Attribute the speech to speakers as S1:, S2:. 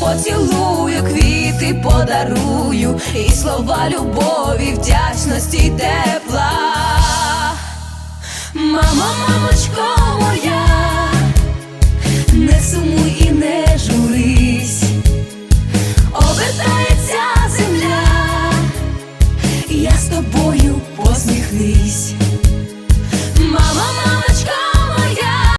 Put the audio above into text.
S1: поцілую, квіти подарую, і слова любові, вдячності й тепла. Мамо, мамочко моя, не сумуй і не журись, обертається земля, я з тобою посміхнись.